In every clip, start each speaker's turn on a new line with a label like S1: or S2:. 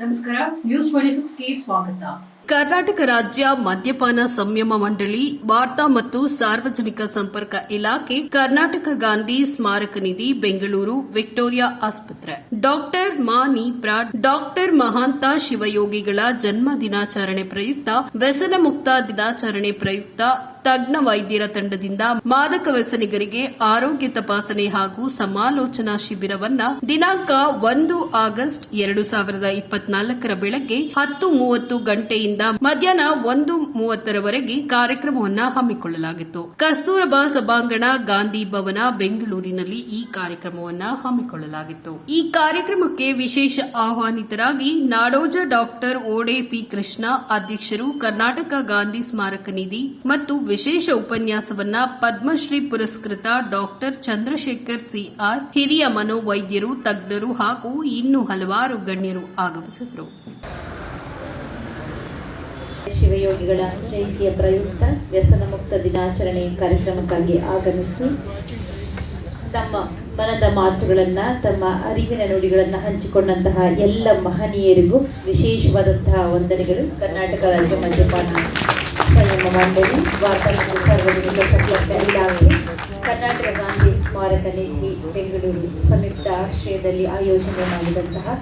S1: ನಮಸ್ಕಾರ news twenty ಸಿಕ್ಸ್ಗೆ ಸ್ವಾಗತ.
S2: ಕರ್ನಾಟಕ ರಾಜ್ಯ ಮದ್ಯಪಾನ ಸಂಯಮ ಮಂಡಳಿ, ವಾರ್ತಾ ಮತ್ತು ಸಾರ್ವಜನಿಕ ಸಂಪರ್ಕ ಇಲಾಖೆ, ಕರ್ನಾಟಕ ಗಾಂಧಿ ಸ್ಮಾರಕ ನಿಧಿ, ಬೆಂಗಳೂರು, ವಿಕ್ಟೋರಿಯಾ ಆಸ್ಪತ್ರೆ. ಡಾಕ್ಟರ್ ಮಾನಿ ಪ್ರಾಡ್, ಡಾಕ್ಟರ್ ಮಹಾಂತ ಶಿವಯೋಗಿಗಳ ಜನ್ಮ ದಿನಾಚರಣೆ ಪ್ರಯುಕ್ತ ವ್ಯಸನ ಮುಕ್ತ ದಿನಾಚರಣೆ ಪ್ರಯುಕ್ತ ತಜ್ಞ ವೈದ್ಯರ ತಂಡದಿಂದ ಮಾದಕ ವ್ಯಸನಿಗರಿಗೆ ಆರೋಗ್ಯ ತಪಾಸಣೆ ಹಾಗೂ ಸಮಾಲೋಚನಾ ಶಿಬಿರವನ್ನ ದಿನಾಂಕ ಒಂದು ಆಗಸ್ಟ್ ಎರಡು ಸಾವಿರದ ಇಪ್ಪತ್ನಾಲ್ಕರ ಬೆಳಗ್ಗೆ ಹತ್ತು ಮೂವತ್ತು ಗಂಟೆಯಿಂದ ಮಧ್ಯಾಹ್ನ ಒಂದು ಮೂವತ್ತರವರೆಗೆ ಕಾರ್ಯಕ್ರಮವನ್ನ ಹಮ್ಮಿಕೊಳ್ಳಲಾಗಿತ್ತು. ಕಸ್ತೂರಬಾ ಸಭಾಂಗಣ ಗಾಂಧಿ ಭವನ ಬೆಂಗಳೂರಿನಲ್ಲಿ ಈ ಕಾರ್ಯಕ್ರಮವನ್ನ ಹಮ್ಮಿಕೊಳ್ಳಲಾಗಿತ್ತು. ಈ ಕಾರ್ಯಕ್ರಮಕ್ಕೆ ವಿಶೇಷ ಆಹ್ವಾನಿತರಾಗಿ ನಾಡೋಜ ಡಾಕ್ಟರ್ ಓಡೆ ಪಿ ಕೃಷ್ಣ, ಅಧ್ಯಕ್ಷರು ಕರ್ನಾಟಕ ಗಾಂಧಿ ಸ್ಮಾರಕ ನಿಧಿ ಮತ್ತು ವಿಶೇಷ ಉಪನ್ಯಾಸವನ್ನ ಪದ್ಮಶ್ರೀ ಪುರಸ್ಕೃತ ಡಾಕ್ಟರ್ ಚಂದ್ರಶೇಖರ್ ಸಿಆರ್ ಹಿರಿಯ ಮನೋವೈದ್ಯರು, ತಜ್ಞರು ಹಾಗೂ ಇನ್ನೂ ಹಲವಾರು ಗಣ್ಯರು ಆಗಮಿಸಿದರು.
S3: ಶಿವಯೋಗಿಗಳ ಜಯಂತಿಯ ಪ್ರಯುಕ್ತ ವ್ಯಸನ ಮುಕ್ತ ದಿನಾಚರಣೆ ಕಾರ್ಯಕ್ರಮಕ್ಕಾಗಿ ಆಗಮಿಸಿ ತಮ್ಮ ಮನದ ಮಾತುಗಳನ್ನ, ತಮ್ಮ ಅರಿವಿನ ನುಡಿಗಳನ್ನ ಹಂಚಿಕೊಂಡಂತಹ ಎಲ್ಲ ಮಹನೀಯರಿಗೂ ವಿಶೇಷವಾದಂತಹ ವಂದನೆಗಳು. ಕರ್ನಾಟಕ ರಾಜ್ಯ ಮದ್ಯಪಾನ ಸಂಯಮ ಮಂಡಳಿ ವಾರ್ತಾ ಮತ್ತು ಸಾರ್ವಜನಿಕ ಸಂಪರ್ಕ ಇಲಾಖೆ ಕರ್ನಾಟಕ ಗಾಂಧಿ ಸ್ಮಾರಕ ನಿಧಿ ಬೆಂಗಳೂರು ಸಂಯುಕ್ತ ಆಶ್ರಯದಲ್ಲಿ ಆಯೋಜನೆ ಮಾಡಿದಂತಹ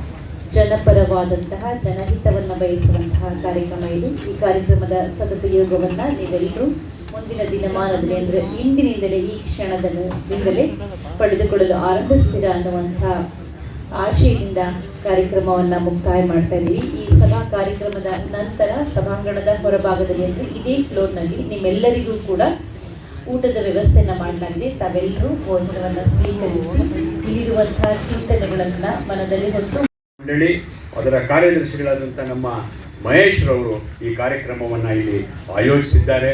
S3: ಜನಪರವಾದಂತಹ ಜನಹಿತವನ್ನ ಬಯಸುವಂತಹ ಕಾರ್ಯಕ್ರಮ ಇದು ಈ ಕಾರ್ಯಕ್ರಮದ ಸದುಪಯೋಗವನ್ನು ನೀವೆಲ್ಲರೂ ಮುಂದಿನ ದಿನಮಾನದಲ್ಲಿ ಅಂದರೆ ಇಂದಿನಿಂದಲೇ ಈ ಕ್ಷಣದಿಂದಲೇ ಪಡೆದುಕೊಳ್ಳಲು ಆರಂಭಿಸ್ತೀರಾ ಅನ್ನುವಂತಹ ಆಶಯದಿಂದ ಕಾರ್ಯಕ್ರಮವನ್ನು ಮುಕ್ತಾಯ ಮಾಡ್ತಾ ಇದ್ದೀವಿ. ಈ ಸಭಾ ಕಾರ್ಯಕ್ರಮದ ನಂತರ ಸಭಾಂಗಣದ ಹೊರಭಾಗದಲ್ಲಿ ಅಂದರೆ ಇದೇ ಫ್ಲೋರ್ನಲ್ಲಿ ನಿಮ್ಮೆಲ್ಲರಿಗೂ ಕೂಡ ಊಟದ ವ್ಯವಸ್ಥೆಯನ್ನು ಮಾಡಲಾಗಿದೆ. ತಾವೆಲ್ಲರೂ ಭೋಜನವನ್ನು ಸ್ವೀಕರಿಸಿ ಇಲ್ಲಿರುವಂತಹ ಚಿಂತನೆಗಳನ್ನು ಮನದಲ್ಲಿ ಹೊತ್ತು
S4: ಮಂಡಳಿ, ಅದರ ಕಾರ್ಯದರ್ಶಿಗಳಾದಂಥ ನಮ್ಮ ಮಹೇಶ್ ರವರು ಈ ಕಾರ್ಯಕ್ರಮವನ್ನು ಇಲ್ಲಿ ಆಯೋಜಿಸಿದ್ದಾರೆ.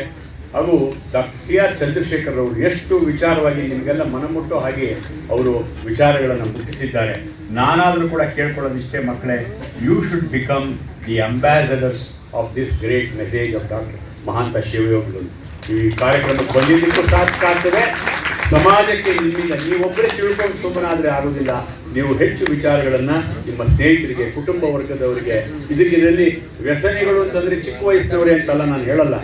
S4: ಹಾಗೂ ಡಾಕ್ಟರ್ ಸಿ ಆರ್ ಚಂದ್ರಶೇಖರ್ ಅವರು ಎಷ್ಟು ವಿಚಾರವಾಗಿ ನಿಮಗೆಲ್ಲ ಮನಮುಟ್ಟೋ ಹಾಗೆ ಅವರು ವಿಚಾರಗಳನ್ನು ಮುಟ್ಟಿಸಿದ್ದಾರೆ. ನಾನಾದರೂ ಕೂಡ ಕೇಳ್ಕೊಳ್ಳೋದಿಷ್ಟೇ ಮಕ್ಕಳೇ you should become the ambassadors of this great message of doctor Mahanta ಶಿವಯೋಗಿಗಳು. ಈ ಕಾರ್ಯಕ್ರಮಕ್ಕೆ ಬಂದಿದ್ದಕ್ಕೂ ಸಾಕಾಗ್ತದೆ ಸಮಾಜಕ್ಕೆ ನಿಮ್ಮಿಂದ ನೀವೊಬ್ಬರೇ ತಿಳ್ಕೊಂಡು ಸುಮ್ಮನಾದರೆ ಆಗೋದಿಲ್ಲ. ನೀವು ಹೆಚ್ಚು ವಿಚಾರಗಳನ್ನು ನಿಮ್ಮ ಸ್ನೇಹಿತರಿಗೆ, ಕುಟುಂಬ ವರ್ಗದವರಿಗೆ ಇದರಲ್ಲಿ ವ್ಯಸನಿಗಳು ಅಂತಂದರೆ ಚಿಕ್ಕ ವಯಸ್ಸಿನವರೇ ಅಂತಲ್ಲ ನಾನು ಹೇಳಲ್ಲ.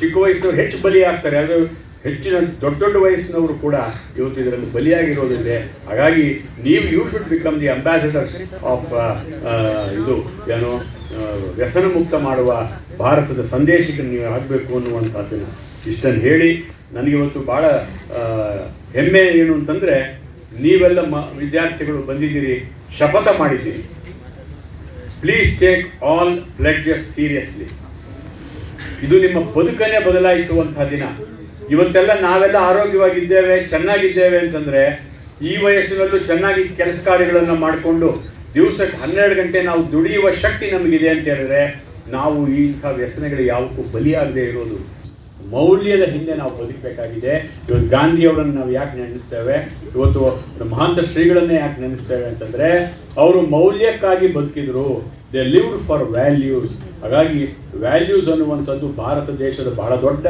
S4: ಚಿಕ್ಕ ವಯಸ್ಸಿನವ್ರು ಹೆಚ್ಚು ಬಲಿಯಾಗ್ತಾರೆ ಅದು ಹೆಚ್ಚಿನ ದೊಡ್ಡ ದೊಡ್ಡ ವಯಸ್ಸಿನವರು ಕೂಡ ಇವತ್ತು ಇದರಲ್ಲಿ ಬಲಿಯಾಗಿರೋದಿದೆ ಹಾಗಾಗಿ ನೀವು you should become the ambassadors of ಇದು, ಏನು ವ್ಯಸನ ಮುಕ್ತ ಮಾಡುವ ಭಾರತದ ಸಂದೇಶಕ್ಕೆ ನೀವು ಆಗಬೇಕು ಅನ್ನುವಂಥದ್ದನ್ನು ಇಷ್ಟನ್ನು ಹೇಳಿ, ನನಗೆ ಇವತ್ತು ಭಾಳ ಹೆಮ್ಮೆ ಏನು ಅಂತಂದರೆ, ನೀವೆಲ್ಲ ಮ, ವಿದ್ಯಾರ್ಥಿಗಳು ಬಂದಿದ್ದೀರಿ, ಶಪಥ ಮಾಡಿದ್ದೀರಿ. Please take all pledges seriously ಇದು ನಿಮ್ಮ ಬದುಕನ್ನೇ ಬದಲಾಯಿಸುವಂತಹ ದಿನ. ಇವತ್ತೆಲ್ಲ ನಾವೆಲ್ಲ ಆರೋಗ್ಯವಾಗಿದ್ದೇವೆ, ಚೆನ್ನಾಗಿದ್ದೇವೆ ಅಂತಂದ್ರೆ ಈ ವಯಸ್ಸಿನಲ್ಲೂ ಚೆನ್ನಾಗಿ ಕೆಲಸ ಕಾರ್ಯಗಳನ್ನು ಮಾಡಿಕೊಂಡು ದಿವಸಕ್ಕೆ ಹನ್ನೆರಡು ಗಂಟೆ ನಾವು ದುಡಿಯುವ ಶಕ್ತಿ ನಮಗಿದೆ ಅಂತ ಹೇಳಿದ್ರೆ ನಾವು ಇಂಥ ವ್ಯಸನಗಳು ಯಾವಕ್ಕೂ ಬಲಿಯಾಗದೇ ಇರೋದು. ಮೌಲ್ಯದ ಹಿಂದೆ ನಾವು ಬದುಕಬೇಕಾಗಿದೆ. ಇವತ್ತು ಗಾಂಧಿಯವರನ್ನು ನಾವು ಯಾಕೆ ನೆನೆಸ್ತೇವೆ? ಇವತ್ತು ಮಹಾಂತ ಶ್ರೀಗಳನ್ನೇ ಯಾಕೆ ನೆನೆಸ್ತೇವೆ ಅಂತಂದ್ರೆ, ಅವರು ಮೌಲ್ಯಕ್ಕಾಗಿ ಬದುಕಿದ್ರು. ದೇ ಲಿವ್ಡ್ ಫಾರ್ ವ್ಯಾಲ್ಯೂಸ್ ಹಾಗಾಗಿ ವ್ಯಾಲ್ಯೂಸ್ ಅನ್ನುವಂಥದ್ದು ಭಾರತ ದೇಶದ ಬಹಳ ದೊಡ್ಡ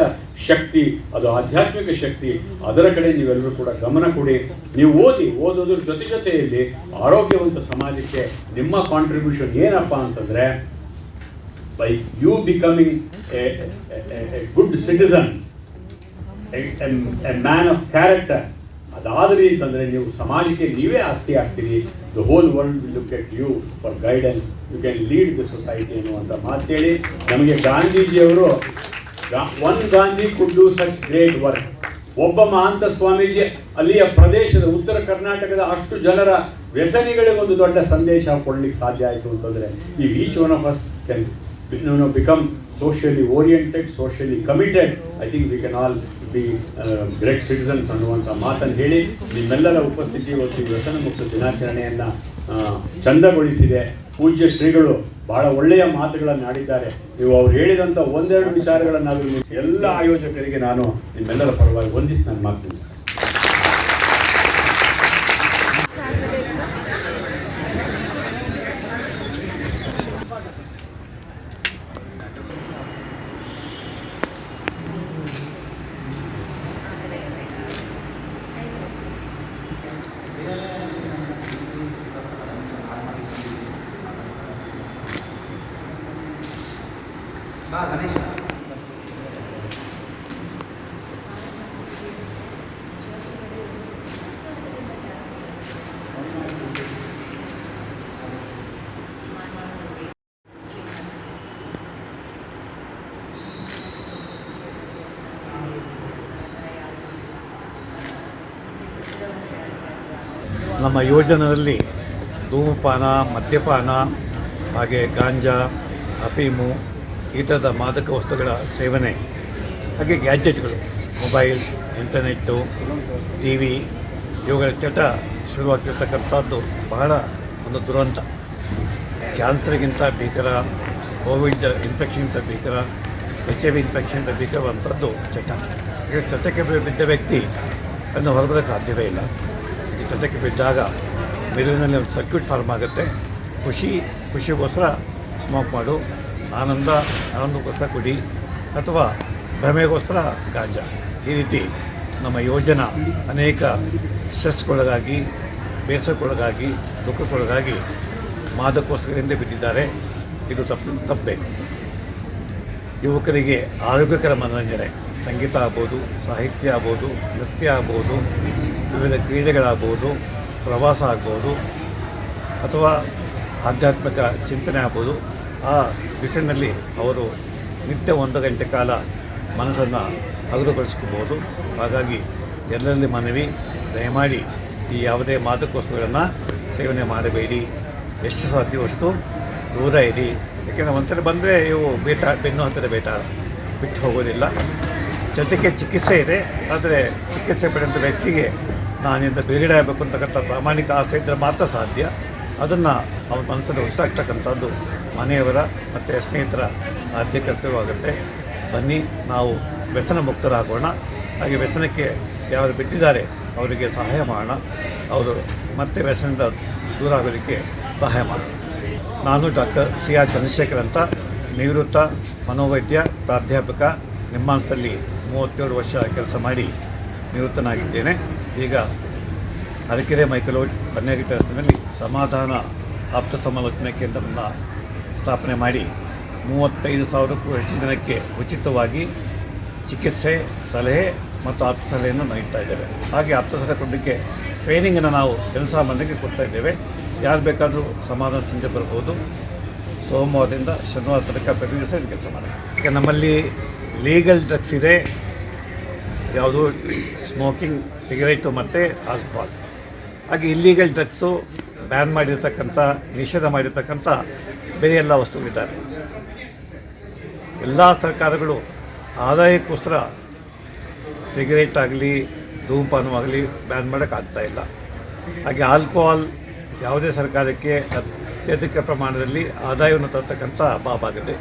S4: ಶಕ್ತಿ ಅದು ಆಧ್ಯಾತ್ಮಿಕ ಶಕ್ತಿ. ಅದರ ಕಡೆ ನೀವೆಲ್ಲರೂ ಕೂಡ ಗಮನ ಕೊಡಿ. ನೀವು ಓದಿ ಓದೋದ್ರ ಜೊತೆ ಜೊತೆಯಲ್ಲಿ ಆರೋಗ್ಯವಂತ ಸಮಾಜಕ್ಕೆ ನಿಮ್ಮ ಕಾಂಟ್ರಿಬ್ಯೂಷನ್ ಏನಪ್ಪ ಅಂತಂದ್ರೆ by you becoming a good citizen a man of a, ಅದಾದ್ರಿ ಅಂತಂದ್ರೆ ನೀವು ಸಮಾಜಕ್ಕೆ ನೀವೇ ಆಸ್ತಿ ಆಗ್ತೀರಿ. The whole world will look at you for guidance you can lead the society ಅನ್ನುವಂಥ ಮಾತು ಹೇಳಿ ನಮಗೆ ಗಾಂಧೀಜಿಯವರು one Gandhi could do such great work ಒಬ್ಬ ಮಹಾಂತ ಸ್ವಾಮೀಜಿ ಅಲ್ಲಿಯ ಪ್ರದೇಶದ ಉತ್ತರ ಕರ್ನಾಟಕದ ಅಷ್ಟು ಜನರ ವ್ಯಸನಿಗಳಿಗೆ ಒಂದು ದೊಡ್ಡ ಸಂದೇಶ ಕೊಡ್ಲಿಕ್ಕೆ ಸಾಧ್ಯ ಆಯಿತು ಅಂತಂದರೆ ಈ each one of us can become socially oriented socially committed I think we can we can great citizens ಅನ್ನುವಂಥ ಮಾತನ್ನು ಹೇಳಿ ನಿಮ್ಮೆಲ್ಲರ ಉಪಸ್ಥಿತಿ ಇವತ್ತು ವ್ಯಸನ ಮುಕ್ತ ದಿನಾಚರಣೆಯನ್ನು ಚಂದಗೊಳಿಸಿದೆ ಪೂಜ್ಯ ಶ್ರೀಗಳು ಬಹಳ ಒಳ್ಳೆಯ ಮಾತುಗಳನ್ನು ಆಡಿದ್ದಾರೆ. ನೀವು ಅವ್ರು ಹೇಳಿದಂಥ ಒಂದೆರಡು ವಿಚಾರಗಳನ್ನಾದರೂ ನೀವು ಎಲ್ಲ ಆಯೋಜಕರಿಗೆ ನಾನು ನಿಮ್ಮೆಲ್ಲರ ಪರವಾಗಿ ವಂದಿಸಿ ನಾನು ಮಾತು Ba, ganun.
S5: ನಮ್ಮ ಯೋಜನೆಯಲ್ಲಿ ಧೂಮಪಾನ, ಮದ್ಯಪಾನ, ಹಾಗೆ ಗಾಂಜಾ, ಅಫೀಮು ಈ ಥರದ ಮಾದಕ ವಸ್ತುಗಳ ಸೇವನೆ, ಹಾಗೆ ಗ್ಯಾಜೆಟ್ಗಳು, ಮೊಬೈಲ್, ಇಂಟರ್ನೆಟ್ಟು ಟಿ ವಿ ಇವುಗಳ ಚಟ ಶುರುವಾಗ್ತಿರ್ತಕ್ಕಂಥದ್ದು ಬಹಳ ಒಂದು ದುರಂತ. ಕ್ಯಾನ್ಸರ್ಗಿಂತ ಭೀಕರ, ಕೋವಿಡ್ ಇನ್ಫೆಕ್ಷನ್ಗಿಂತ ಭೀಕರ, ಎಚ್ ಐ ವಿ ಇನ್ಫೆಕ್ಷನ್ಗಿಂತ ಭೀಕರವಂಥದ್ದು ಚಟ. ಈಗ ಚಟಕ್ಕೆ ಬಿದ್ದ ವ್ಯಕ್ತಿ ಅದನ್ನು ಹೊರಬರೋಕ್ಕೆ ಸಾಧ್ಯವೇ ಇಲ್ಲ. ಈ ಸದ್ಯಕ್ಕೆ ಬಿದ್ದಾಗ ಮೆದುಳಿನಲ್ಲಿ ಒಂದು ಸರ್ಕ್ಯೂಟ್ ಫಾರ್ಮ್ ಆಗುತ್ತೆ. ಖುಷಿ, ಖುಷಿಗೋಸ್ಕರ ಸ್ಮೋಕ್ ಮಾಡು. ಆನಂದ, ಆನಂದಕ್ಕೋಸ್ಕರ ಕುಡಿ. ಅಥವಾ ಭ್ರಮೆಗೋಸ್ಕರ ಗಾಂಜಾ. ಈ ರೀತಿ ನಮ್ಮ ಯೋಜನ ಅನೇಕ ಸ್ಟ್ರೆಸ್ಗೊಳಗಾಗಿ ಬೇಸರಕ್ಕೊಳಗಾಗಿ ದುಃಖಕ್ಕೊಳಗಾಗಿ ಮಾದಕ್ಕೋಸ್ಕರ ಹಿಂದೆ ಬಿದ್ದಿದ್ದಾರೆ. ಇದು ತಪ್ಪು. ತಪ್ಪಬೇಕು ಯುವಕರಿಗೆ ಆರೋಗ್ಯಕರ ಮನೋರಂಜನೆ. ಸಂಗೀತ ಆಗ್ಬೋದು, ಸಾಹಿತ್ಯ ಆಗ್ಬೋದು, ನೃತ್ಯ ಆಗ್ಬೋದು ವಿವಿಧ ಕ್ರೀಡೆಗಳಾಗ್ಬೋದು, ಪ್ರವಾಸ ಆಗ್ಬೋದು, ಅಥವಾ ಆಧ್ಯಾತ್ಮಿಕ ಚಿಂತನೆ ಆಗ್ಬೋದು, ಆ ದಿಸೆಯಲ್ಲಿ ಅವರು ನಿತ್ಯ ಒಂದು ಗಂಟೆ ಕಾಲ ಮನಸ್ಸನ್ನು ಹಗುರಗೊಳಿಸ್ಕೋಬೋದು ಹಾಗಾಗಿ ಎಲ್ಲರಲ್ಲಿ ಮನವಿ, ದಯಮಾಡಿ ಈ ಯಾವುದೇ ಮಾದಕ ವಸ್ತುಗಳನ್ನು ಸೇವನೆ ಮಾಡಬೇಡಿ. ಎಷ್ಟು ಸಾಧ್ಯವಷ್ಟು ದೂರ ಇರಿ. ಯಾಕೆಂದರೆ ಒಂಥರ ಬಂದರೆ ಇವು ಬೇಟ, ಬೆನ್ನು ಹತ್ತಿರ ಬೇಟಾರ ಬಿಟ್ಟು ಹೋಗೋದಿಲ್ಲ. ಜೊತೆಗೆ ಚಿಕಿತ್ಸೆ ಇದೆ. ಆದರೆ ಚಿಕಿತ್ಸೆ ಪಡೆದಂಥ ವ್ಯಕ್ತಿಗೆ ನಾನಿಂದ ಬಿಡುಗಡೆ ಆಗಬೇಕು ಅಂತಕ್ಕಂಥ ಪ್ರಾಮಾಣಿಕ ಆಸೆ ಇದ್ದರೆ ಮಾತ್ರ ಸಾಧ್ಯ. ಅದನ್ನು ಅವ್ರ ಮನಸ್ಸಲ್ಲಿ ಉಂಟಾಗ್ತಕ್ಕಂಥದ್ದು ಮನೆಯವರ ಮತ್ತು ಸ್ನೇಹಿತರ ಆದ್ಯ ಕರ್ತವ್ಯವಾಗುತ್ತೆ ಬನ್ನಿ, ನಾವು ವ್ಯಸನ ಮುಕ್ತರಾಗೋಣ. ಹಾಗೆ ವ್ಯಸನಕ್ಕೆ ಯಾರು ಬಿದ್ದಿದ್ದಾರೆ, ಅವರಿಗೆ ಸಹಾಯ ಮಾಡೋಣ. ಅವರು ಮತ್ತೆ ವ್ಯಸನದಿಂದ ದೂರ ಆಗೋದಕ್ಕೆ ಸಹಾಯ ಮಾಡೋಣ. ನಾನು ಡಾಕ್ಟರ್ ಸಿ ಆರ್ ಚಂದ್ರಶೇಖರ್ ಅಂತ. ನಿವೃತ್ತ ಮನೋವೈದ್ಯ, ಪ್ರಾಧ್ಯಾಪಕ ನಿಮ್ಮಾನ್ಸಲ್ಲಿ ಮೂವತ್ತೇಳು ವರ್ಷ ಕೆಲಸ ಮಾಡಿ ನಿವೃತ್ತನಾಗಿದ್ದೇನೆ. ಈಗ ಅರಕೆರೆ ಮೈಕಲೋಡ್ ಬನ್ನೇಗಿಟ್ಟ ರಸ್ತೆಯಲ್ಲಿ ಸಮಾಧಾನ ಆಪ್ತ ಸಮಾಲೋಚನಾ ಕೇಂದ್ರವನ್ನು ಸ್ಥಾಪನೆ ಮಾಡಿ ಮೂವತ್ತೈದು ಸಾವಿರಕ್ಕೂ ಹೆಚ್ಚು ಜನಕ್ಕೆ ಉಚಿತವಾಗಿ ಚಿಕಿತ್ಸೆ, ಸಲಹೆ ಮತ್ತು ಆಪ್ತ ಸಲಹೆಯನ್ನು ನೀಡ್ತಾ ಇದ್ದೇವೆ. ಹಾಗೆ ಆಪ್ತ ಸಲಹೆ ಕೊಡಲಿಕ್ಕೆ ಟ್ರೈನಿಂಗನ್ನು ನಾವು ಜನಸಾಮಾನ್ಯರಿಗೆ ಕೊಡ್ತಾ ಇದ್ದೇವೆ. ಯಾರು ಬೇಕಾದರೂ ಸಮಾಧಾನ ಸಂಜೆ ಬರ್ಬೋದು. ಸೋಮವಾರದಿಂದ ಶನಿವಾರ ತನಕ ಪ್ರತಿ ದಿವಸ ಕೆಲಸ ಮಾಡಿ ಈಗ ನಮ್ಮಲ್ಲಿ ಲೀಗಲ್ ಡ್ರಗ್ಸ್ ಇದೆ. ಯಾವುದು ಸ್ಮೋಕಿಂಗ್ ಸಿಗರೇಟು ಮತ್ತು ಆಲ್ಕೋಹಾಲ್ ಹಾಗೆ ಇಲ್ಲೀಗಲ್ ಡ್ರಗ್ಸು ಬ್ಯಾನ್ ಮಾಡಿರ್ತಕ್ಕಂಥ, ನಿಷೇಧ ಮಾಡಿರ್ತಕ್ಕಂಥ ಬೇರೆ ಎಲ್ಲ ವಸ್ತುಗಳಿದ್ದಾರೆ. ಎಲ್ಲ ಸರ್ಕಾರಗಳು ಆದಾಯಕ್ಕೋಸ್ಕರ ಸಿಗರೇಟ್ ಆಗಲಿ ಧೂಮಪಾನವಾಗಲಿ ಬ್ಯಾನ್ ಮಾಡೋಕ್ಕಾಗ್ತಾ ಇಲ್ಲ. ಹಾಗೆ ಆಲ್ಕೋಹಾಲ್ ಯಾವುದೇ ಸರ್ಕಾರಕ್ಕೆ ಅತ್ಯಧಿಕ ಪ್ರಮಾಣದಲ್ಲಿ ಆದಾಯವನ್ನು ತರ್ತಕ್ಕಂಥ ಬಾಬಾಗಿದೆ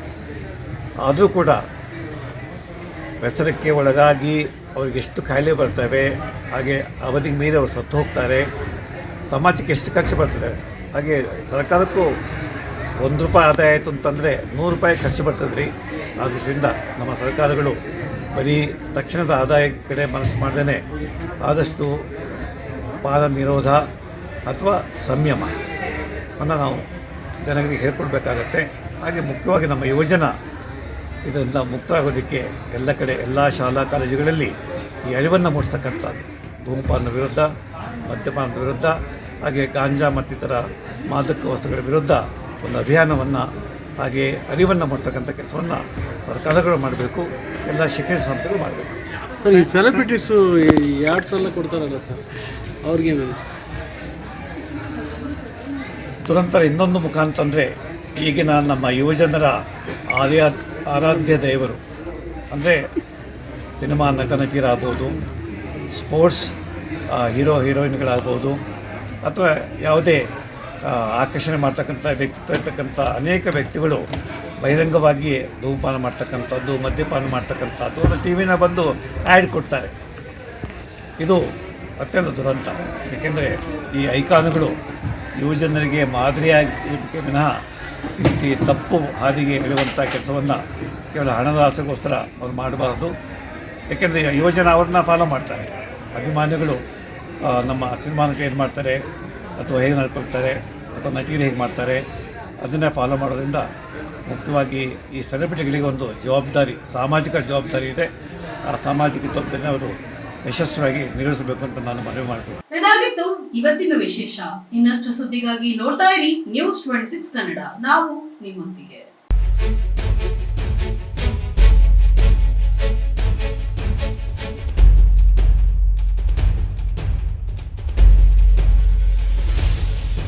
S5: ಆದರೂ ಕೂಡ, ವ್ಯಸನಕ್ಕೆ ಒಳಗಾಗಿ ಅವ್ರಿಗೆ ಎಷ್ಟು ಕಾಯಿಲೆ ಬರ್ತವೆ, ಹಾಗೆ ಅವಧಿಗೆ ಮೀರಿ ಅವರು ಸತ್ತು ಹೋಗ್ತಾರೆ, ಸಮಾಜಕ್ಕೆ ಎಷ್ಟು ಖರ್ಚು ಬರ್ತದೆ. ಹಾಗೆ ಸರ್ಕಾರಕ್ಕೂ ಒಂದು ರೂಪಾಯಿ ಆದಾಯ ಆಯಿತು ಅಂತಂದರೆ ನೂರು ರೂಪಾಯಿ ಖರ್ಚು ಬರ್ತದೆ ರೀ ಆದ್ದರಿಂದ ನಮ್ಮ ಸರ್ಕಾರಗಳು ಬರೀ ತಕ್ಷಣದ ಆದಾಯ ಕಡೆ ಮನಸ್ಸು ಮಾಡ್ದೇ ಆದಷ್ಟು ಪಾದ ನಿರೋಧ ಅಥವಾ ಸಂಯಮ. ಅನ್ನ ನಾವು ಜನಗಳಿಗೆ ಹೇಳ್ಕೊಡ್ಬೇಕಾಗತ್ತೆ. ಹಾಗೆ ಮುಖ್ಯವಾಗಿ ನಮ್ಮ ಯುವಜನ ಇದರಿಂದ ಮುಕ್ತರಾಗೋದಕ್ಕೆ ಎಲ್ಲ ಕಡೆ ಎಲ್ಲ ಶಾಲಾ ಕಾಲೇಜುಗಳಲ್ಲಿ ಈ ಅರಿವನ್ನು ಮೂಡಿಸ್ತಕ್ಕಂಥದ್ದು ಧೂಮಪಾನದ ವಿರುದ್ಧ ಮದ್ಯಪಾನದ ವಿರುದ್ಧ ಹಾಗೆ ಗಾಂಜಾ ಮತ್ತಿತರ ಮಾದಕ ವಸ್ತುಗಳ ವಿರುದ್ಧ ಒಂದು ಅಭಿಯಾನವನ್ನು ಹಾಗೆ ಅರಿವನ್ನು ಮೂಡಿಸ್ತಕ್ಕಂಥ ಕೆಲಸವನ್ನು ಸರ್ಕಾರಗಳು ಮಾಡಬೇಕು ಎಲ್ಲ ಶಿಕ್ಷಣ ಸಂಸ್ಥೆಗಳು ಮಾಡಬೇಕು.
S6: ಸರ್ ಈ ಸೆಲೆಬ್ರಿಟೀಸು ಎರಡು ಸಲ ಕೊಡ್ತಾರಲ್ಲ ಸರ್ ಅವ್ರಿಗೆ
S5: ದುರಂತರ ಇನ್ನೊಂದು ಮುಖ ಅಂತಂದರೆ ಈಗಿನ ನಮ್ಮ ಯುವಜನರ ಆರ್ಯ ಆರಾಧ್ಯ ದೇವರು ಅಂದರೆ ಸಿನಿಮಾ ನಟ ನಟಿಯರಾಗ್ಬೋದು ಸ್ಪೋರ್ಟ್ಸ್ ಹೀರೋ, ಹೀರೋಯಿನ್ಗಳಾಗ್ಬೋದು, ಅಥವಾ ಯಾವುದೇ ಆಕರ್ಷಣೆ ಮಾಡ್ತಕ್ಕಂಥ ವ್ಯಕ್ತಿತ್ವ ಇರ್ತಕ್ಕಂಥ ಅನೇಕ ವ್ಯಕ್ತಿಗಳು ಬಹಿರಂಗವಾಗಿ ಧೂಮಪಾನ ಮಾಡ್ತಕ್ಕಂಥದ್ದು, ಮದ್ಯಪಾನ ಮಾಡ್ತಕ್ಕಂಥದ್ದು ಒಂದು ಟಿ ವಿನ ಬಂದು ಆ್ಯಡ್ ಕೊಡ್ತಾರೆ. ಇದು ಅತ್ಯಂತ ದುರಂತ. ಏಕೆಂದರೆ ಈ ಐಕಾನುಗಳು ಯುವಜನರಿಗೆ ಮಾದರಿಯಾಗಿ ವಿನಃ ರೀತಿ ತಪ್ಪು ಹಾದಿಗೆ ಹೇಳುವಂಥ ಕೆಲಸವನ್ನು ಕೇವಲ ಹಣದ ಆಸೆಗೋಸ್ಕರ ಅವ್ರು ಮಾಡಬಾರ್ದು. ಏಕೆಂದರೆ ಯುವಜನ ಅವ್ರನ್ನ ಫಾಲೋ ಮಾಡ್ತಾರೆ. ಅಭಿಮಾನಿಗಳು ನಮ್ಮ ಸಿನಿಮಾನಕ್ಕೆ ಏನು ಮಾಡ್ತಾರೆ, ಅಥವಾ ಹೇಗೆ ನಡ್ಕೊಳ್ತಾರೆ, ಅಥವಾ ನಟಿಗರು ಹೇಗೆ ಮಾಡ್ತಾರೆ, ಅದನ್ನೇ ಫಾಲೋ ಮಾಡೋದ್ರಿಂದ ಮುಖ್ಯವಾಗಿ ಈ ಸೆಲೆಬ್ರಿಟಿಗಳಿಗೆ ಒಂದು ಜವಾಬ್ದಾರಿ, ಸಾಮಾಜಿಕ ಜವಾಬ್ದಾರಿ ಇದೆ. ಆ ಸಾಮಾಜಿಕ ಜವಾಬ್ದಾರಿನ ಅವರು ಯಶಸ್ವಿಯಾಗಿ ನಿರ್ವಹಿಸಬೇಕು ಅಂತ ನಾನು ಮನವಿ ಮಾಡ್ತೀನಿ.
S2: ಇದಾಗಿತ್ತು ಇವತ್ತಿನ ವಿಶೇಷ. ಇನ್ನಷ್ಟು ಸುದ್ದಿಗಾಗಿ ನೋಡ್ತಾ ಇರಿ ನ್ಯೂಸ್ ಟ್ವೆಂಟಿ ಸಿಕ್ಸ್ ಕನ್ನಡ ನಾವು ನಿಮ್ಮೊಂದಿಗೆ.